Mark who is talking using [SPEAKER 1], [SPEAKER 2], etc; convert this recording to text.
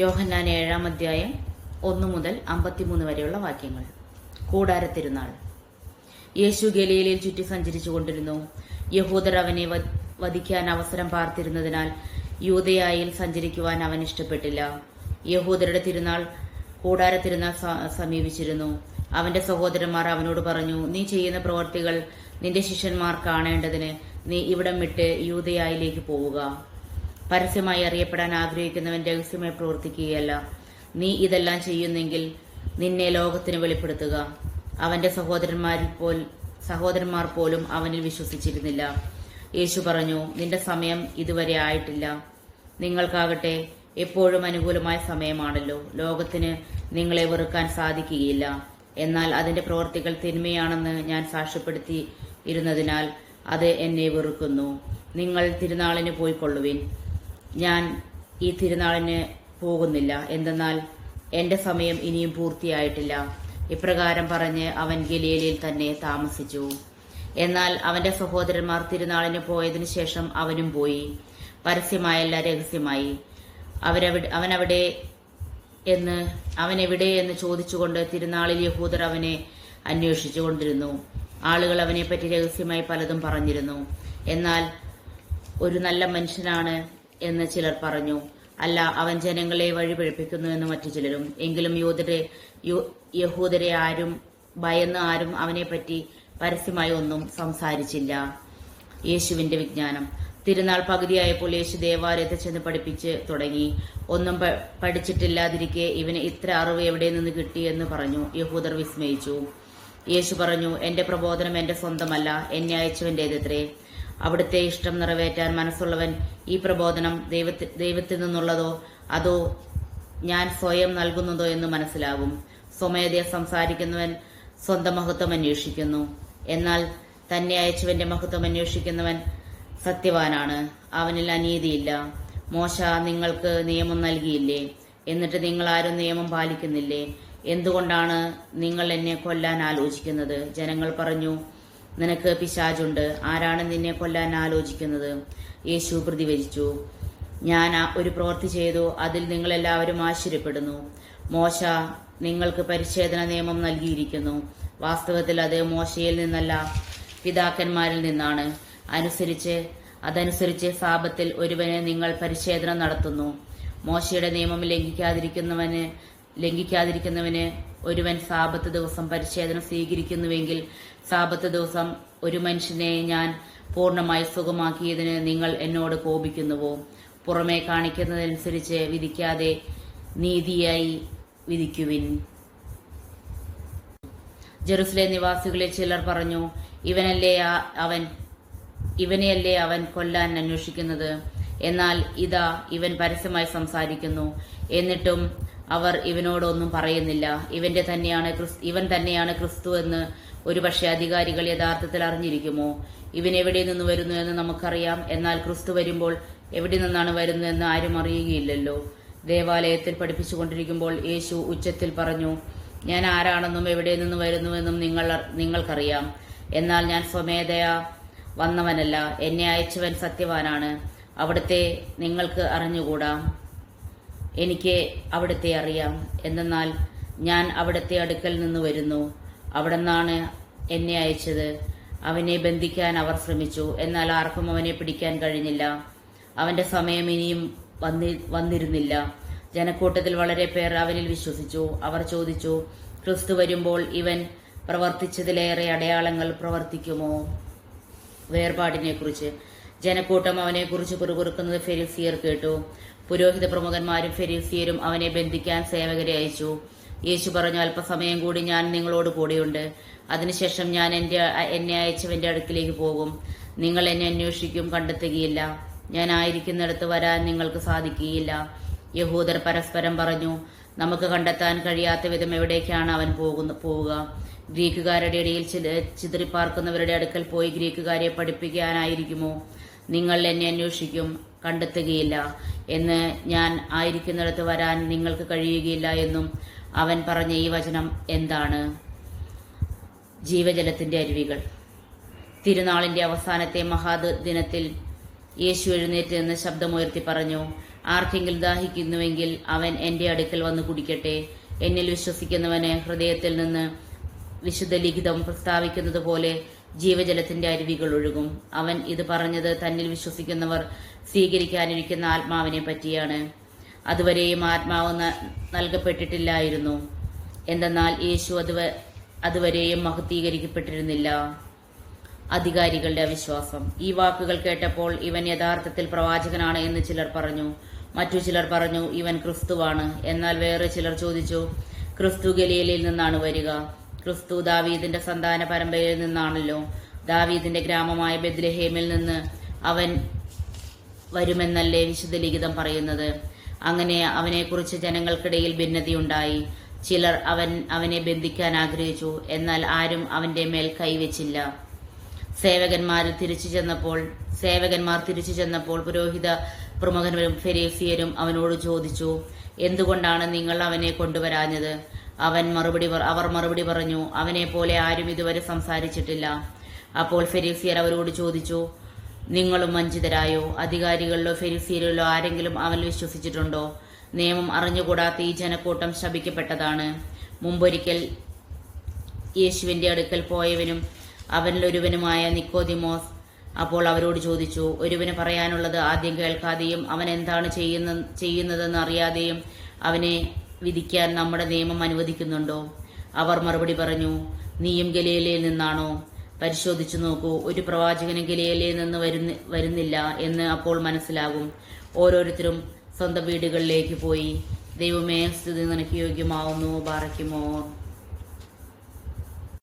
[SPEAKER 1] യോഹന്നാൻ ഏഴാം അധ്യായം ഒന്നു മുതൽ അമ്പത്തിമൂന്ന് വരെയുള്ള വാക്യങ്ങൾ. കൂടാരത്തിരുന്നാൾ യേശു ഗലീലയിൽ ചുറ്റി സഞ്ചരിച്ചു കൊണ്ടിരുന്നു. യഹൂദർ അവനെ വധിക്കാൻ അവസരം പാർത്തിരുന്നതിനാൽ യൂതയായിൽ സഞ്ചരിക്കുവാൻ അവൻ ഇഷ്ടപ്പെട്ടില്ല. യഹൂദരുടെ തിരുനാൾ കൂടാരത്തിരുന്നാൾ സമീപിച്ചിരുന്നു. അവന്റെ സഹോദരന്മാർ അവനോട് പറഞ്ഞു നീ ചെയ്യുന്ന പ്രവർത്തികൾ നിന്റെ ശിഷ്യന്മാർ കാണേണ്ടതിന് നീ ഇവിടം വിട്ട് യൂതയായിലേക്ക് പോവുക. പരസ്യമായി അറിയപ്പെടാൻ ആഗ്രഹിക്കുന്നവൻ രഹസ്യമായി പ്രവർത്തിക്കുകയല്ല. നീ ഇതെല്ലാം ചെയ്യുന്നെങ്കിൽ നിന്നെ ലോകത്തിന് വെളിപ്പെടുത്തുക. അവന്റെ സഹോദരന്മാരിൽ പോൽ സഹോദരന്മാർ പോലും അവനിൽ വിശ്വസിച്ചിരുന്നില്ല. യേശു പറഞ്ഞു നിന്റെ സമയം ഇതുവരെ ആയിട്ടില്ല. നിങ്ങൾക്കാകട്ടെ എപ്പോഴും അനുകൂലമായ സമയമാണല്ലോ. ലോകത്തിന് നിങ്ങളെ വെറുക്കാൻ സാധിക്കുകയില്ല. എന്നാൽ അതിന്റെ പ്രവർത്തികൾ തിന്മയാണെന്ന് ഞാൻ സാക്ഷ്യപ്പെടുത്തി ഇരുന്നതിനാൽ അത് എന്നെ വെറുക്കുന്നു. നിങ്ങൾ തിരുനാളിന് പോയിക്കൊള്ളുവിൻ. ഞാൻ ഈ തിരുനാളിന് പോകുന്നില്ല. എന്തെന്നാൽ എന്റെ സമയം ഇനിയും പൂർത്തിയായിട്ടില്ല. ഇപ്രകാരം പറഞ്ഞ് അവൻ ഗലീലയിൽ തന്നെ താമസിച്ചു. എന്നാൽ അവന്റെ സഹോദരന്മാർ തിരുനാളിന് പോയതിനു ശേഷം അവനും പോയി. പരസ്യമായല്ല രഹസ്യമായി. അവരവിടെ അവനവിടെ എന്ന് അവൻ എവിടെ എന്ന് ചോദിച്ചുകൊണ്ട് തിരുനാളിൽ യഹൂദർ അവനെ അന്വേഷിച്ചു കൊണ്ടിരുന്നു. ആളുകൾ അവനെപ്പറ്റി രഹസ്യമായി പലതും പറഞ്ഞിരുന്നു. എന്നാൽ ഒരു നല്ല മനുഷ്യനാണ് എന്ന് ചിലർ പറഞ്ഞു. അല്ല അവൻ ജനങ്ങളെ വഴിപിഴപ്പിക്കുന്നു എന്ന് മറ്റു ചിലരും. എങ്കിലും യൂതരെ യഹൂദരെ ആരും ഭയന്ന് ആരും അവനെപ്പറ്റി പരസ്യമായി ഒന്നും സംസാരിച്ചില്ല. യേശുവിന്റെ വിജ്ഞാനം. തിരുനാൾ പകുതിയായപ്പോൾ യേശു ദേവാലയത്തിൽ ചെന്ന് പഠിപ്പിച്ച് തുടങ്ങി. ഒന്നും പഠിച്ചിട്ടില്ലാതിരിക്കെ ഇവന് ഇത്ര അറിവ് എവിടെ നിന്ന് കിട്ടി എന്ന് പറഞ്ഞു. യഹൂദർ വിസ്മയിച്ചു. യേശു പറഞ്ഞു എന്റെ പ്രബോധനം എന്റെ സ്വന്തമല്ല. എന്നെ അയച്ചവന്റേതത്രേ അവിടുത്തെ ഇഷ്ടം നിറവേറ്റാൻ മനസ്സുള്ളവൻ ഈ പ്രബോധനം ദൈവത്തി ദൈവത്തിൽ നിന്നുള്ളതോ അതോ ഞാൻ സ്വയം നൽകുന്നതോ എന്ന് മനസ്സിലാകും സ്വമേധയ സംസാരിക്കുന്നവൻ സ്വന്തം മഹത്വം അന്വേഷിക്കുന്നു. എന്നാൽ തന്നെ അയച്ചവന്റെ മഹത്വം അന്വേഷിക്കുന്നവൻ സത്യവാനാണ്. അവനിൽ അനീതിയില്ല. മോശ നിങ്ങൾക്ക് നിയമം നൽകിയില്ലേ? എന്നിട്ട് നിങ്ങൾ ആരും നിയമം പാലിക്കുന്നില്ലേ? എന്തുകൊണ്ടാണ് നിങ്ങൾ എന്നെ കൊല്ലാൻ ആലോചിക്കുന്നത്? ജനങ്ങൾ പറഞ്ഞു നിനക്ക് പിശാചുണ്ട്. ആരാണ് നിന്നെ കൊല്ലാൻ ആലോചിക്കുന്നത്? യേശു പ്രതിവചിച്ചു. ഞാൻ ഒരു പ്രവൃത്തി ചെയ്തു. അതിൽ നിങ്ങളെല്ലാവരും ആശ്ചര്യപ്പെടുന്നു. മോശ നിങ്ങൾക്ക് പരിച്ഛേദന നിയമം നൽകിയിരിക്കുന്നു. വാസ്തവത്തിൽ അത് മോശയിൽ നിന്നല്ല പിതാക്കന്മാരിൽ നിന്നാണ്. അനുസരിച്ച് അതനുസരിച്ച് സാപത്തിൽ ഒരുവന് നിങ്ങൾ പരിച്ഛേദന നടത്തുന്നു. മോശയുടെ നിയമം ലംഘിക്കാതിരിക്കുന്നവന് ലംഘിക്കാതിരിക്കുന്നവന് ഒരുവൻ സാപത്ത് ദിവസം പരിച്ഛേദന സ്വീകരിക്കുന്നുവെങ്കിൽ സാപത്ത് ദിവസം ഒരു മനുഷ്യനെ ഞാൻ പൂർണമായി സുഖമാക്കിയതിന് നിങ്ങൾ എന്നോട് കോപിക്കുന്നുവോ? പുറമെ കാണിക്കുന്നതനുസരിച്ച് വിധിക്കാതെ നീതിയായി വിധിക്കുവിൻ. ജെറുസലേം നിവാസികളിൽ ചിലർ പറഞ്ഞു ഇവനല്ലേ അവൻ ഇവനെയല്ലേ അവൻ കൊല്ലാൻ അന്വേഷിക്കുന്നത്? എന്നാൽ ഇതാ ഇവൻ പരസ്യമായി സംസാരിക്കുന്നു. എന്നിട്ടും അവർ ഇവനോടൊന്നും പറയുന്നില്ല. ഇവന്റെ തന്നെയാണ് ഇവൻ തന്നെയാണ് ക്രിസ്തു എന്ന് ഒരുപക്ഷെ അധികാരികൾ യഥാർത്ഥത്തിൽ അറിഞ്ഞിരിക്കുമോ? ഇവൻ എവിടെ നിന്ന് വരുന്നു എന്ന് നമുക്കറിയാം. എന്നാൽ ക്രിസ്തു വരുമ്പോൾ എവിടെ നിന്നാണ് വരുന്നതെന്ന് ആരും അറിയുകയില്ലല്ലോ. ദേവാലയത്തിൽ പഠിപ്പിച്ചുകൊണ്ടിരിക്കുമ്പോൾ യേശു ഉച്ചത്തിൽ പറഞ്ഞു ഞാൻ ആരാണെന്നും എവിടെ നിന്ന് വരുന്നുവെന്നും നിങ്ങൾ നിങ്ങൾക്കറിയാം. എന്നാൽ ഞാൻ സ്വമേധയാ വന്നവനല്ല. എന്നെ അയച്ചവൻ സത്യവാനാണ്. അവിടുത്തെ നിങ്ങൾക്ക് അറിഞ്ഞുകൂടാ. എനിക്ക് അവിടുത്തെ അറിയാം. എന്തെന്നാൽ ഞാൻ അവിടുത്തെ അടുക്കൽ നിന്ന് വരുന്നു. അവിടെന്നാണ് എന്നെ അയച്ചത്. അവനെ ബന്ധിക്കാൻ അവർ ശ്രമിച്ചു. എന്നാൽ ആർക്കും അവനെ പിടിക്കാൻ കഴിഞ്ഞില്ല. അവന്റെ സമയം ഇനിയും വന്നി വന്നിരുന്നില്ല. ജനക്കൂട്ടത്തിൽ വളരെ പേർ അവനിൽ വിശ്വസിച്ചു. അവർ ചോദിച്ചു ക്രിസ്തു വരുമ്പോൾ ഇവൻ പ്രവർത്തിച്ചതിലേറെ അടയാളങ്ങൾ പ്രവർത്തിക്കുമോ? വേർപാടിനെക്കുറിച്ച്. ജനക്കൂട്ടം അവനെക്കുറിച്ച് പിറുപിറുക്കുന്നത് ഫെരിസിയർ കേട്ടു. പുരോഹിത പ്രമുഖന്മാരും ഫെരീസിയരും അവനെ ബന്ധിക്കാൻ സേവകരെ അയച്ചു. യേശു പറഞ്ഞു അല്പസമയം കൂടി ഞാൻ നിങ്ങളോട് കൂടെയുണ്ട്. അതിനുശേഷം ഞാൻ എന്റെ എന്നെ അയച്ചവന്റെ അടുക്കിലേക്ക് പോകും. നിങ്ങൾ എന്നെ അന്വേഷിക്കും കണ്ടെത്തുകയില്ല. ഞാൻ ആയിരിക്കുന്നിടത്ത് വരാൻ നിങ്ങൾക്ക് സാധിക്കുകയില്ല. യഹൂദർ പരസ്പരം പറഞ്ഞു നമുക്ക് കണ്ടെത്താൻ കഴിയാത്ത വിധം എവിടേക്കാണ് അവൻ പോകുന്ന പോവുക? ഗ്രീക്കുകാരുടെ ഇടയിൽ ചിതറിപ്പാർക്കുന്നവരുടെ അടുക്കൽ പോയി ഗ്രീക്കുകാരെ പഠിപ്പിക്കാനായിരിക്കുമോ? നിങ്ങൾ എന്നെ അന്വേഷിക്കും കണ്ടെത്തുകയില്ല. എന്ന് ഞാൻ ആയിരിക്കുന്നിടത്ത് വരാൻ നിങ്ങൾക്ക് കഴിയുകയില്ല എന്നും അവൻ പറഞ്ഞ ഈ വചനം എന്താണ്? ജീവജലത്തിന്റെ അരുവികൾ. തിരുനാളിന്റെ അവസാനത്തെ മഹാദിനത്തിൽ യേശു എഴുന്നേറ്റ് എന്ന് ശബ്ദമുയർത്തി പറഞ്ഞു ആർക്കെങ്കിലും ദാഹിക്കുന്നുവെങ്കിൽ അവൻ എന്റെ അടുക്കൽ വന്ന് കുടിക്കട്ടെ. എന്നിൽ വിശ്വസിക്കുന്നവന് ഹൃദയത്തിൽ നിന്ന് വിശുദ്ധ ലിഖിതം പ്രസ്താവിക്കുന്നത് പോലെ ജീവജലത്തിന്റെ അരുവികൾ ഒഴുകും. അവൻ ഇത് പറഞ്ഞത് തന്നിൽ വിശ്വസിക്കുന്നവർ സ്വീകരിക്കാനിരിക്കുന്ന ആത്മാവിനെ പറ്റിയാണ്. അതുവരെയും ആത്മാവ് നൽകപ്പെട്ടിട്ടില്ലായിരുന്നു. എന്തെന്നാൽ യേശു അതുവ- അതുവരെയും മഹത്തീകരിക്കപ്പെട്ടിരുന്നില്ല. അധികാരികളുടെ അവിശ്വാസം. ഈ വാക്കുകൾ കേട്ടപ്പോൾ ഇവൻ യഥാർത്ഥത്തിൽ പ്രവാചകനാണ് എന്ന് ചിലർ പറഞ്ഞു. മറ്റു ചിലർ പറഞ്ഞു ഇവൻ ക്രിസ്തുവാണ്. എന്നാൽ വേറെ ചിലർ ചോദിച്ചു ക്രിസ്തു ഗലീലയിൽ നിന്നാണ് വരിക. ക്രിസ്തു ദാവീദിന്റെ സന്താന പരമ്പരയിൽ നിന്നാണല്ലോ. ദാവീദിന്റെ ഗ്രാമമായ ബെദ്ലഹേമിൽ നിന്ന് അവൻ വരുമെന്നല്ലേ വിശുദ്ധ ലിഖിതം പറയുന്നത്. അങ്ങനെ അവനെക്കുറിച്ച് ജനങ്ങൾക്കിടയിൽ ഭിന്നതയുണ്ടായി. ചിലർ അവൻ അവനെ ബന്ധിക്കാൻ ആഗ്രഹിച്ചു. എന്നാൽ ആരും അവന്റെ മേൽ കൈവച്ചില്ല. സേവകന്മാർ തിരിച്ചു ചെന്നപ്പോൾ സേവകന്മാർ തിരിച്ചു ചെന്നപ്പോൾ പുരോഹിത പ്രമുഖനും ഫെരീസിയരും അവനോട് ചോദിച്ചു എന്തുകൊണ്ടാണ് നിങ്ങൾ അവനെ കൊണ്ടുവരാഞ്ഞത്? അവൻ മറുപടി അവർ മറുപടി പറഞ്ഞു അവനെ പോലെ ആരും ഇതുവരെ സംസാരിച്ചിട്ടില്ല. അപ്പോൾ ഫെരീസിയർ അവരോട് ചോദിച്ചു നിങ്ങളും വഞ്ചിതരായോ? അധികാരികളിലോ ഫെരീസിയരിലോ ആരെങ്കിലും അവൻ വിശ്വസിച്ചിട്ടുണ്ടോ? നിയമം അറിഞ്ഞുകൂടാത്ത ഈ ജനക്കൂട്ടം ശപിക്കപ്പെട്ടതാണ്. മുമ്പൊരിക്കൽ യേശുവിന്റെ അടുക്കൽ പോയവനും അവനിലൊരുവനുമായ നിക്കോദിമോസ് അപ്പോൾ അവരോട് ചോദിച്ചു ഒരുവന് പറയാനുള്ളത് ആദ്യം കേൾക്കാതെയും അവൻ എന്താണ് ചെയ്യുന്ന ചെയ്യുന്നതെന്ന് അറിയാതെയും അവനെ വിധിക്കാൻ നമ്മുടെ നിയമം അനുവദിക്കുന്നുണ്ടോ? അവർ മറുപടി പറഞ്ഞു നീയും ഗലീലയിൽ നിന്നാണോ? പരിശോധിച്ചു നോക്കൂ ഒരു പ്രവാചകനും ഗലീലയിൽ നിന്ന് വരുന്ന വരുന്നില്ല എന്ന് അപ്പോൾ മനസ്സിലാകും. ഓരോരുത്തരും സ്വന്തം വീടുകളിലേക്ക് പോയി ദൈവമേ സ്ഥിതി നിനക്ക് യോഗ്യമാവുന്നു ബാറയ്ക്കുമോ